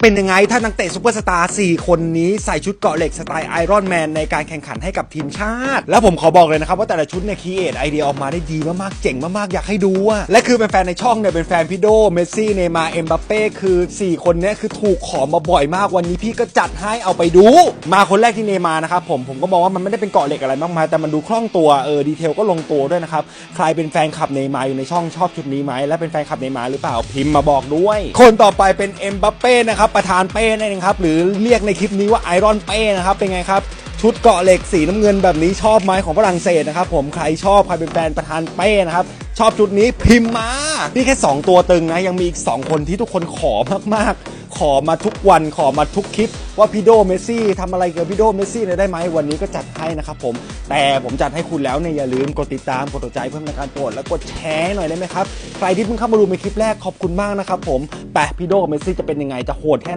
เป็นยังไงถ้านักเตะซูเปอร์สตาร์4คนนี้ใส่ชุดเกาะเหล็กสไตล์ไอรอนแมนในการแข่งขันให้กับทีมชาติ แล้วผมขอบอกเลยนะครับ ว่าแต่ละชุดเนี่ยคีเอทไอเดียออกมาได้ดีมากๆ เจ๋งมากๆ อยากให้ดูอะและคือเป็นแฟนในช่องเนี่ยเป็นแฟนพี่โดเมสซี่เนย์มาเอ็มบัปเป้คือ 4 คนเนี้คือถูกขอมาบ่อยมากวันนี้พี่ก็จัดให้เอาไปดู มาคนแรกที่เนย์มานะครับผมผมก็มองว่ามันไม่ได้เป็นเกาะเหล็กอะไรมากมายแต่มันดูคล่องตัวเออดีเทลก็ลงตัวด้วยนะครับใครเป็นแฟนคลับเนย์มาอยู่ในช่องชอบชุดนี้ไหมและเป็นแฟนคลับเนย์มาหรือเปล่าพิมพ์มาบอกด้วย คนต่อไปเป็นเอ็มบัปเป้นะครับประธานเป้นั่นเองครับหรือเรียกในคลิปนี้ว่าไอรอนเป้นะครับเป็นไงครับชุดเกาะเหล็กสีน้ำเงินแบบนี้ชอบไหมของฝรั่งเศสนะครับผมใครชอบใครเป็นแฟนประธานเป้นะครับชอบชุดนี้พิมพ์มานี่แค่ 2 ตัวตึงนะยังมีอีก 2 คนที่ทุกคนขอมากๆ ขอมาทุกวันขอมาทุกคลิป ว่าพี่โดเมสซี่ทำอะไรเกับพี่โดเมสซี่เนี่ยได้ไหมวันนี้ก็จัดให้นะครับผม แต่ผมจัดให้คุณแล้วเนี่ยอย่าลืมกดติดตามกดตัวใจเพื่อเป็นการโปรดแล้วกดแชร์หน่อยได้ไหมครับใครที่เพิ่งเข้ามาดูในคลิปแรกขอบคุณมากนะครับผมแต่พี่โดกับเมสซี่จะเป็นยังไงจะโหดแค่